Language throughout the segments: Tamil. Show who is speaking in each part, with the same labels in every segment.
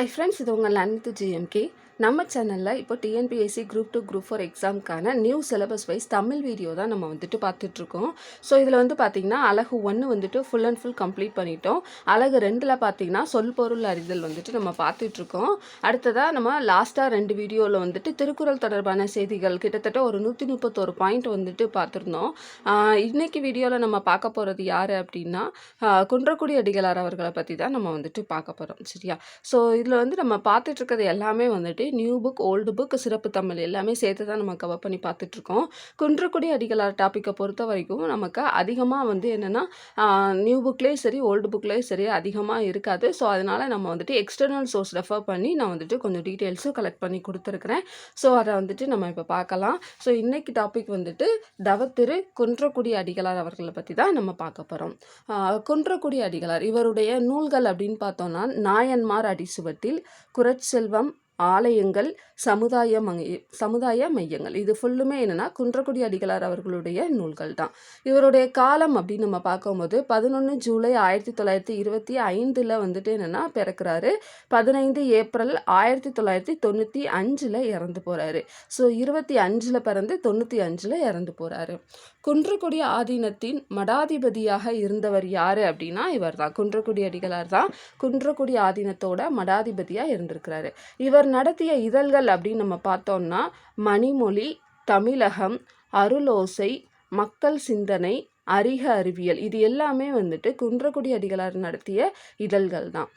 Speaker 1: ஹாய் ஃப்ரெண்ட்ஸ் இது உங்கள் லன்னித்து ஜிஎம்கே நம்ம சேனலில் இப்போ TNPSC group two group four எக்ஸாமுக்கான new syllabus wise Tamil video தான் நம்ம வந்துட்டு பார்த்துட்ருக்கோம். ஸோ இதில் வந்து பார்த்திங்கன்னா அழகு ஒன்று வந்துட்டு ஃபுல் அண்ட் ஃபுல் கம்ப்ளீட் பண்ணிட்டோம். அழகு ரெண்டில் பார்த்திங்கன்னா சொல் பொருள் அறிதல் வந்துட்டு நம்ம பார்த்துட்ருக்கோம். அடுத்ததாக நம்ம லாஸ்ட்டாக ரெண்டு வீடியோவில் வந்துட்டு திருக்குறள் தொடர்பான செய்திகள். கிட்டத்தட்ட ஒரு நூற்றி முப்பத்தோரு பாயிண்ட் வந்துட்டு பார்த்துருந்தோம். இன்றைக்கி வீடியோவில் நம்ம பார்க்க போகிறது யார் அப்படின்னா குன்றக்குடி அடிகளார் அவர்களை பற்றி தான் நம்ம வந்துட்டு பார்க்க போகிறோம் சரியா? ஸோ இதில் வந்து நம்ம பார்த்துட்ருக்கிறது எல்லாமே வந்துட்டு நியூ புக் ஓல்டு புக் சிறப்பு தமிழ் எல்லாமே சேர்த்து தான் நம்ம கவர் பண்ணி பார்த்துட்ருக்கோம். குன்றக்குடி அடிகளார் டாப்பிக்கை பொறுத்த வரைக்கும் நமக்கு அதிகமாக வந்து என்னென்னா நியூ புக்லேயும் சரி ஓல்டு புக்லேயும் சரி அதிகமாக இருக்காது. ஸோ அதனால் நம்ம வந்துட்டு எக்ஸ்டர்னல் சோர்ஸ் ரெஃபர் பண்ணி நான் வந்துட்டு கொஞ்சம் டீட்டெயில்ஸும் கலெக்ட் பண்ணி கொடுத்துருக்குறேன். ஸோ அதை வந்துட்டு நம்ம இப்போ பார்க்கலாம். ஸோ இன்றைக்கி டாபிக் வந்துட்டு தவத்திரு குன்றக்குடி அடிகளார் அவர்களை பற்றி தான் நம்ம பார்க்க போகிறோம் குன்றக்குடி அடிகளார் இவருடைய நூல்கள் அப்படின்னு பார்த்தோம்னா நாயன்மார் அடிசுவத்தில் குரட்செல்வம் ஆலயங்கள் சமுதாய மைய சமுதாய மையங்கள். இது ஃபுல்லுமே என்னென்னா குன்றக்குடி அடிகளார் அவர்களுடைய நூல்கள் தான். இவருடைய காலம் அப்படின்னு நம்ம பார்க்கும்போது பதினொன்று ஜூலை ஆயிரத்தி தொள்ளாயிரத்தி இருபத்தி ஐந்தில் வந்துட்டு என்னென்னா பிறக்கிறாரு. பதினைந்து ஏப்ரல் ஆயிரத்தி தொள்ளாயிரத்தி தொண்ணூற்றி அஞ்சில் இறந்து போகிறாரு ஸோ இருபத்தி அஞ்சில் பிறந்து தொண்ணூற்றி அஞ்சில் இறந்து போகிறாரு குன்றக்குடி ஆதீனத்தின் மடாதிபதியாக இருந்தவர் யார் அப்படின்னா இவர் தான் குன்றக்குடி அடிகளார் தான். குன்றக்குடி ஆதீனத்தோட மடாதிபதியாக இருந்திருக்கிறாரு. இவர் நடத்திய இதழ்கள் அப்படின்னு நம்ம பார்த்தோம்னா மணிமொழி தமிழகம் அருளோசை மக்கள் சிந்தனை அரிக அறிவியல். இது எல்லாமே வந்துட்டு குன்றக்குடி அடிகளார் நடத்திய இதழ்கள் தான்.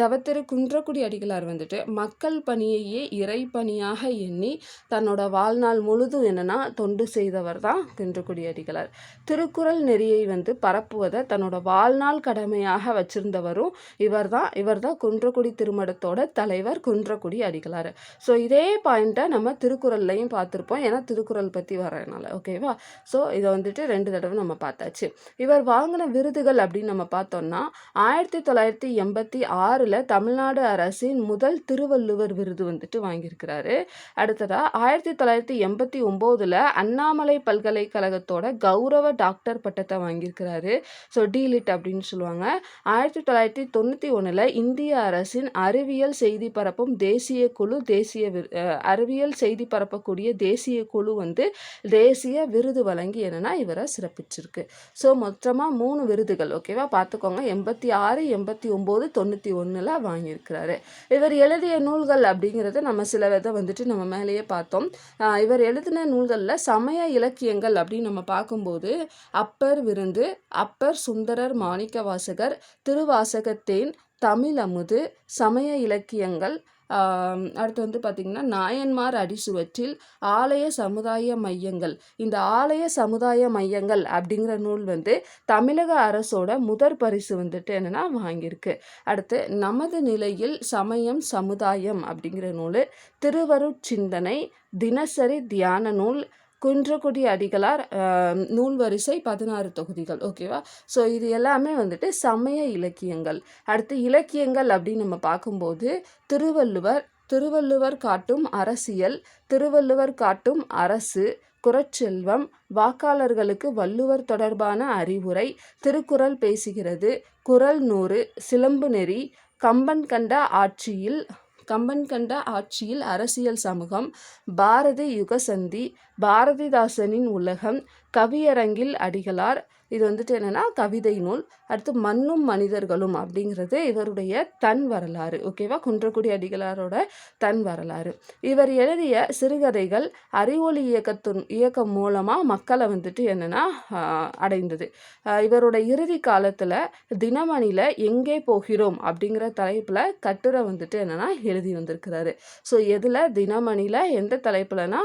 Speaker 1: தவத்திரு குன்றக்குடி அடிகளார் வந்துட்டு மக்கள் பணியையே இறைப்பணியாக எண்ணி தன்னோட வாழ்நாள் முழுதும் என்னன்னா தொண்டு செய்தவர் தான் குன்றக்குடி அடிகளார். திருக்குறள் நெறியை வந்து பரப்புவதை தன்னோட வாழ்நாள் கடமையாக வச்சிருந்தவரும் இவர் தான். இவர் தான் குன்றக்குடி திருமடத்தோட தலைவர் குன்றக்குடி அடிகளார். ஸோ இதே பாயிண்ட்டை நம்ம திருக்குறள்லையும் பார்த்துருப்போம். ஏன்னா திருக்குறள் பற்றி வரனால ஓகேவா? ஸோ இதை வந்துட்டு ரெண்டு தடவை நம்ம பார்த்தாச்சு. இவர் வாங்கின விருதுகள் அப்படின்னு நம்ம பார்த்தோம்னா ஆயிரத்தி தொள்ளாயிரத்தி எண்பத்தி ஆறில் தமிழ்நாடு அரசின் முதல் திருவள்ளுவர் விருது வந்துட்டு வாங்கியிருக்கிறாரு. அடுத்ததாக ஆயிரத்தி தொள்ளாயிரத்தி எண்பத்தி ஒம்போதில் அண்ணாமலை பல்கலைக்கழகத்தோட கௌரவ டாக்டர் பட்டத்தை வாங்கியிருக்கிறாரு. ஸோ டீலிட் அப்படின்னு சொல்லுவாங்க. ஆயிரத்தி தொள்ளாயிரத்தி தொண்ணூற்றி ஒன்றில் இந்திய அரசின் அறிவியல் செய்தி பரப்பும் தேசிய குழு தேசிய அறிவியல் செய்தி பரப்பக்கூடிய தேசிய குழு வந்து தேசிய விருது வழங்கி என்னன்னா இவரை கிடச்சிருக்கு ஸோ மொத்தமாக மூணு விருதுகள் ஓகேவா பார்த்துக்கோங்க. எண்பத்தி ஆறு எண்பத்தி ஒம்பது தொண்ணூற்றி ஒன்றில் வாங்கியிருக்கிறாரு. இவர் எழுதிய நூல்கள் அப்படிங்கிறத நம்ம சில விதை வந்துட்டு நம்ம மேலேயே பார்த்தோம். இவர் எழுதின நூல்களில் சமய இலக்கியங்கள் அப்படின்னு நம்ம பார்க்கும்போது அப்பர் விருந்து அப்பர் சுந்தரர் மாணிக்க வாசகர் திருவாசகத்தேன் தமிழ் அமுது சமய இலக்கியங்கள் அடுத்து வந்து பார்த்திங்கன்னா நாயன்மார் அடிசுவற்றில் ஆலய சமுதாய மையங்கள். இந்த ஆலய சமுதாய மையங்கள் அப்படிங்கிற நூல் வந்து தமிழக அரசோட முதற் பரிசு வந்துட்டு என்னன்னா வாங்கியிருக்கு. அடுத்து நமது நிலையில் சமயம் சமுதாயம் அப்படிங்கிற நூல் திருவருட்சிந்தனை தினசரி தியான நூல் குன்றக்குடி அடிகளார் நூல் வரிசை பதினாறு தொகுதிகள். ஓகேவா ஸோ இது எல்லாமே வந்துட்டு சமய இலக்கியங்கள். அடுத்து இலக்கியங்கள் அப்படின்னு நம்ம பார்க்கும்போது திருவள்ளுவர் திருவள்ளுவர் காட்டும் அரசியல் திருவள்ளுவர் காட்டும் அரசு குறச்செல்வம் வாக்காளர்களுக்கு வள்ளுவர் தொடர்பான அறிவுரை திருக்குறள் பேசுகிறது குறள் நூறு சிலம்பு நெறி கம்பன் கண்ட ஆட்சியில் கம்பன் கண்ட ஆட்சியில் அரசியல் சமூகம் பாரதி யுகசந்தி பாரதிதாசனின் உலகம் கவியரங்கில் அடிகளார். இது வந்துட்டு என்னன்னா கவிதை நூல். அடுத்து மண்ணும் மனிதர்களும் அப்படிங்கிறது இவருடைய தன் வரலாறு ஓகேவா குன்றக்குடி அடிகளாரோட தன் வரலாறு. இவர் எழுதிய சிறுகதைகள் அறிவொளி இயக்கத்தின் இயக்கம் மூலமாக மக்களை வந்துட்டு என்னென்னா அடைந்தது. இவரோட இறுதி காலத்தில் தினமணியில் எங்கே போகிறோம் அப்படிங்கிற தலைப்பில் கட்டுரை வந்துட்டு என்னென்னா எழுதி வந்திருக்கிறாரு. ஸோ எதில்? தினமணியில் எந்த தலைப்புலனா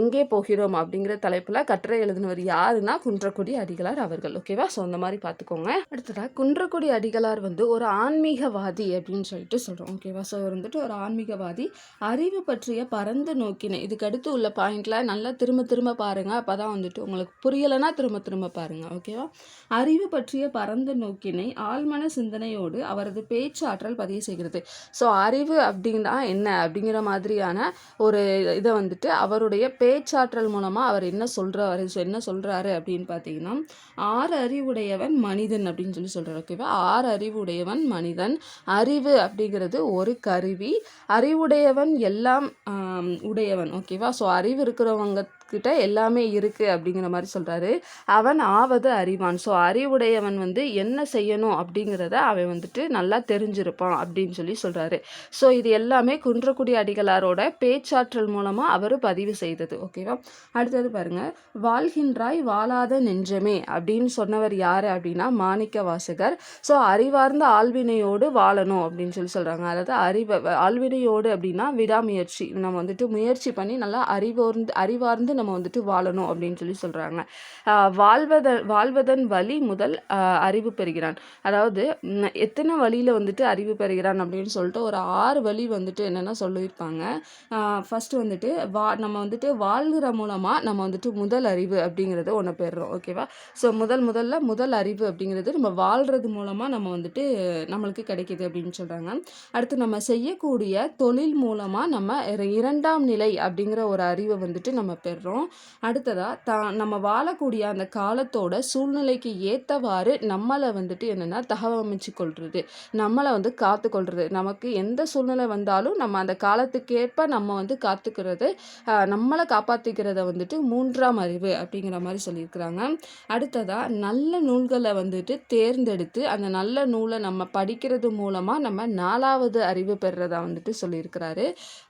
Speaker 1: எங்கே போகிறோம் அப்படிங்கிற தலைப்பில் கட்டுரை எழுதினவர் யாருன்னா குன்றக்குடி அடிகளார் அவர்கள் ஓகேவா ஸோ அந்த மாதிரி பார்த்துக்கோங்க. அடுத்ததாக குன்றக்குடி அடிகளார் வந்து ஒரு ஆன்மீகவாதி அப்படின்னு சொல்லிட்டு சொல்கிறோம் ஓகேவா ஸோ வந்துட்டு ஒரு ஆன்மீகவாதி. அறிவு பற்றிய பரந்த நோக்கினை இதுக்கு அடுத்து உள்ள பாயிண்ட்டில் நல்லா திரும்ப திரும்ப பாருங்கள் அப்போ தான் வந்துட்டு உங்களுக்கு புரியலைன்னா திரும்ப திரும்ப பாருங்கள் ஓகேவா அறிவு பற்றிய பரந்த நோக்கினை ஆழ்மன சிந்தனையோடு அவரது பேச்சாற்றல் பதிவு செய்கிறது. ஸோ அறிவு அப்படின்னா என்ன? அப்படிங்கிற மாதிரியான ஒரு இதை வந்துட்டு அவருடைய பேச்சாற்றல் மூலமாக அவர் என்ன சொல்கிறாரு என்ன சொல்கிறாரு அப்படின்னு பார்த்தீங்கன்னா ஆறு அறிவுடையவன் மனிதன் அப்படின்னு சொல்லி சொல்கிறார் ஓகேவா ஆறு அறிவுடையவன் மனிதன். அறிவு அப்படிங்கிறது ஒரு கருவி. அறிவுடையவன் எல்லாம் உடையவன். ஓகேவா ஸோ அறிவு இருக்கிறவங்க கிட்ட எல்லாமே இருக்குது அப்படிங்கிற மாதிரி சொல்கிறாரு அவன் ஆவது அறிவான். ஸோ அறிவுடையவன் வந்து என்ன செய்யணும் அப்படிங்கிறத அவன் வந்துட்டு நல்லா தெரிஞ்சிருப்பான் அப்படின்னு சொல்லி சொல்கிறாரு ஸோ இது எல்லாமே குன்றக்குடி அடிகளாரோட பேச்சாற்றல் மூலமாக அவர் பதிவு செய்தது. ஓகேவா அடுத்தது பாருங்கள் வாழ்கின்றாய் வாழாத நெஞ்சமே அப்படின்னு சொன்னவர் யார் அப்படின்னா மாணிக்க வாசகர் ஸோ அறிவார்ந்த ஆழ்வினையோடு வாழணும் அப்படின்னு சொல்லி சொல்கிறாங்க அதாவது அறிவை ஆழ்வினையோடு அப்படின்னா விடாமுயற்சி. நம்ம வந்துட்டு முயற்சி பண்ணி நல்லா அறிவோர்ந்து அறிவார்ந்து நம்ம வந்துட்டு வாழணும் அப்படின்னு சொல்லி சொல்கிறாங்க வாழ்வதன் வாழ்வதன் வழி முதல் அறிவு பெறுகிறான். அதாவது எத்தனை வழியில் வந்துட்டு அறிவு பெறுகிறான் அப்படின்னு சொல்லிட்டு ஒரு ஆறு வழி வந்துட்டு என்னென்னா சொல்லியிருப்பாங்க ஃபஸ்ட்டு வந்துட்டு வா நம்ம வந்துட்டு வாழ்கிற மூலமாக நம்ம வந்துட்டு முதல் அறிவு அப்படிங்கிறது ஒன்று பெறுறோம். ஓகேவா ஸோ முதல் முதல்ல முதல் அறிவு அப்படிங்கிறது நம்ம வாழ்கிறது மூலமாக நம்ம வந்துட்டு நம்மளுக்கு கிடைக்கிது அப்படின்னு சொல்கிறாங்க அடுத்து நம்ம செய்யக்கூடிய தொழில் மூலமாக நம்ம இரண்டாம் நிலை அப்படிங்கிற ஒரு அறிவை வந்துட்டு நம்ம பெறுறோம். பார்க்குறோம் அடுத்ததாக தான் நம்ம வாழக்கூடிய அந்த காலத்தோட சூழ்நிலைக்கு ஏற்றவாறு நம்மளை வந்துட்டு என்னென்னா தகவமைச்சு கொள்வது நம்மளை வந்து காத்துக்கொள்வது நமக்கு எந்த சூழ்நிலை வந்தாலும் நம்ம அந்த காலத்துக்கேற்ப நம்ம வந்து காத்துக்கிறது நம்மளை காப்பாற்றிக்கிறத வந்துட்டு மூன்றாம் அறிவு அப்படிங்கிற மாதிரி சொல்லியிருக்கிறாங்க. அடுத்ததாக நல்ல நூல்களை வந்துட்டு தேர்ந்தெடுத்து அந்த நல்ல நூலை நம்ம படிக்கிறது மூலமாக நம்ம நாலாவது அறிவு பெறுறதா வந்துட்டு சொல்லியிருக்கிறாரு.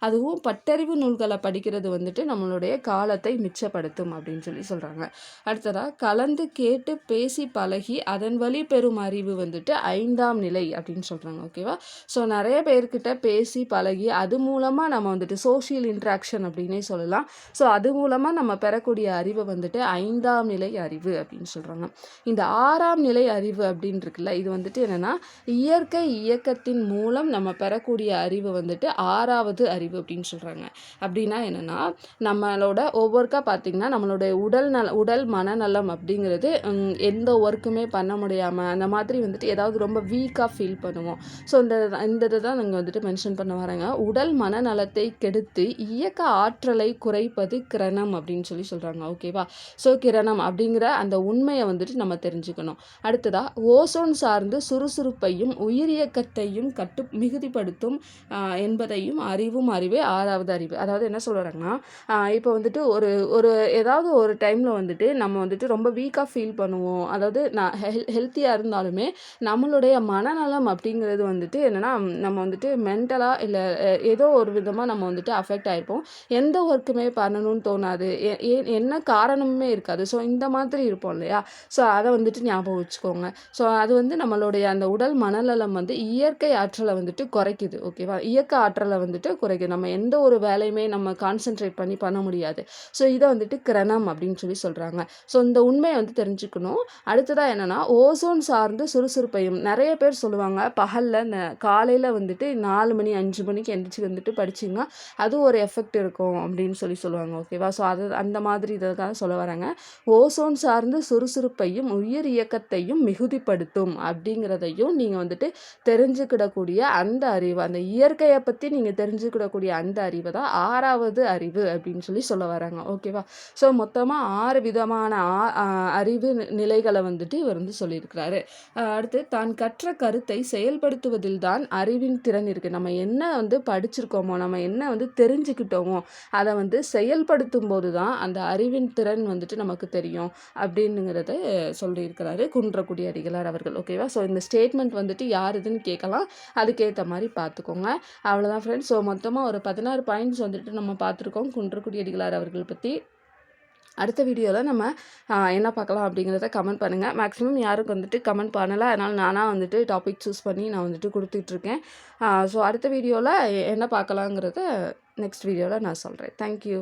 Speaker 1: அதுவும் பட்டறிவு நூல்களை படிக்கிறது வந்துட்டு நம்மளுடைய காலத்தை நேரத்தை மிச்சப்படுத்தும் அப்படின்னு சொல்லி சொல்கிறாங்க அடுத்ததாக கலந்து கேட்டு பேசி பழகி அதன் வழி பெறும் அறிவு வந்துட்டு ஐந்தாம் நிலை அப்படின்னு சொல்கிறாங்க ஓகேவா ஸோ நிறைய பேர்கிட்ட பேசி பழகி அது மூலமாக நம்ம வந்துட்டு சோஷியல் இன்ட்ராக்ஷன் அப்படின்னே சொல்லலாம். ஸோ அது மூலமாக நம்ம பெறக்கூடிய அறிவை வந்துட்டு ஐந்தாம் நிலை அறிவு அப்படின்னு சொல்கிறாங்க இந்த ஆறாம் நிலை அறிவு அப்படின்னு இருக்குல்ல இது வந்துட்டு என்னென்னா இயற்கை இயக்கத்தின் மூலம் நம்ம பெறக்கூடிய அறிவு வந்துட்டு ஆறாவது அறிவு அப்படின்னு சொல்கிறாங்க அப்படின்னா என்னென்னா நம்மளோட ஒவ்வொருக்கா ஒர்க்காக பார்த்திங்கன்னா நம்மளுடைய உடல் நல உடல் மனநலம் அப்படிங்கிறது எந்த ஒர்க்குமே பண்ண முடியாமல் அந்த மாதிரி வந்துட்டு ஏதாவது ரொம்ப வீக்காக ஃபீல் பண்ணுவோம். ஸோ இந்த இந்த இதை தான் நாங்கள் வந்துட்டு மென்ஷன் பண்ண வரேங்க உடல் மனநலத்தை கெடுத்து இயக்க ஆற்றலை குறைப்பது கிரணம் அப்படின்னு சொல்லி சொல்கிறாங்க ஓகேவா ஸோ கிரணம் அப்படிங்கிற அந்த உண்மையை வந்துட்டு நம்ம தெரிஞ்சுக்கணும். அடுத்ததாக ஓசோன் சார்ந்து சுறுசுறுப்பையும் உயிரியக்கத்தையும் கட்டு மிகுதிப்படுத்தும் என்பதையும் அறிவும் அறிவே ஆறாவது அறிவு. அதாவது என்ன சொல்கிறாங்கன்னா இப்போ வந்துட்டு ஒரு ஒரு ஏதாவது ஒரு டைமில் வந்துட்டு நம்ம வந்துட்டு ரொம்ப வீக்காக ஃபீல் பண்ணுவோம். அதாவது நான் ஹெல் ஹெல்த்தியாக இருந்தாலுமே நம்மளுடைய மனநலம் அப்படிங்கிறது வந்துட்டு என்னென்னா நம்ம வந்துட்டு மென்டலாக இல்லை ஏதோ ஒரு விதமாக நம்ம வந்துட்டு அஃபெக்ட் ஆகிருப்போம் எந்த ஒர்க்குமே பண்ணணும்னு தோணாது. என்ன காரணமுமே இருக்காது. ஸோ இந்த மாதிரி இருப்போம் இல்லையா? ஸோ அதை வந்துட்டு ஞாபகம் வச்சுக்கோங்க. ஸோ அது வந்து நம்மளுடைய அந்த உடல் மனநலம் வந்து இயற்கை ஆற்றலை வந்துட்டு குறைக்குது. ஓகேவா இயக்க ஆற்றலை வந்துட்டு குறைக்குது. நம்ம எந்த ஒரு வேலையுமே நம்ம கான்சென்ட்ரேட் பண்ணி பண்ண முடியாது. ஸோ இதை வந்துட்டு கிரணம் அப்படின்னு சொல்லி சொல்கிறாங்க ஸோ இந்த உண்மையை வந்து தெரிஞ்சுக்கணும். அடுத்ததாக என்னென்னா ஓசோன் சார்ந்து சுறுசுறுப்பையும் நிறைய பேர் சொல்லுவாங்க. பகலில் இந்த காலையில் வந்துட்டு நாலு மணி அஞ்சு மணிக்கு எந்திரிச்சு வந்துட்டு படிச்சிங்கன்னா அது ஒரு எஃபெக்ட் இருக்கும் அப்படின்னு சொல்லி சொல்லுவாங்க. ஓகேவா ஸோ அது அந்த மாதிரி இதற்காக சொல்ல வராங்க. ஓசோன் சார்ந்து சுறுசுறுப்பையும் உயிர் இயக்கத்தையும் மிகுதிப்படுத்தும் அப்படிங்கிறதையும் நீங்கள் வந்துட்டு தெரிஞ்சுக்கிடக்கூடிய அந்த அறிவு அந்த இயற்கையை பற்றி நீங்கள் தெரிஞ்சுக்கிடக்கூடிய அந்த அறிவை தான் ஆறாவது அறிவு அப்படின்னு சொல்லி சொல்ல வராங்க. ஓகேவா ஸோ மொத்தமாக ஆறு விதமான அறிவு நிலைகளை வந்துட்டு இவர் வந்து சொல்லியிருக்கிறாரு. அடுத்து தான் கற்ற கருத்தை செயல்படுத்துவதில் தான் அறிவின் திறன் இருக்குது நம்ம என்ன வந்து படிச்சிருக்கோமோ நம்ம என்ன வந்து தெரிஞ்சுக்கிட்டோமோ அதை வந்து செயல்படுத்தும் போது தான் அந்த அறிவின் திறன் வந்துட்டு நமக்கு தெரியும். அப்படின்னுங்கிறத சொல்லியிருக்கிறாரு குன்றக்குடி அடிகளார் அவர்கள். ஓகேவா ஸோ இந்த ஸ்டேட்மெண்ட் வந்துட்டு யார் இதுன்னு கேட்கலாம். அதுக்கேற்ற மாதிரி பார்த்துக்கோங்க. அவ்வளோதான் ஃப்ரெண்ட்ஸ் ஸோ மொத்தமாக ஒரு பதினாறு பாயிண்ட்ஸ் வந்துட்டு நம்ம பார்த்துருக்கோம் குன்றக்குடி அடிகளார் அவர்கள் பற்றி அடுத்த வீடியோவில் நம்ம என்ன பார்க்கலாம் அப்படிங்கிறத கமெண்ட் பண்ணுங்கள் மேக்ஸிமம் யாருக்கு வந்துட்டு கமெண்ட் பண்ணலை அதனால் நானாக வந்துட்டு டாபிக் சூஸ் பண்ணி நான் வந்துட்டு கொடுத்துட்ருக்கேன் ஸோ அடுத்த வீடியோவில் என்ன பார்க்கலாங்கிறத நெக்ஸ்ட் வீடியோவில் நான் சொல்கிறேன் தேங்க்யூ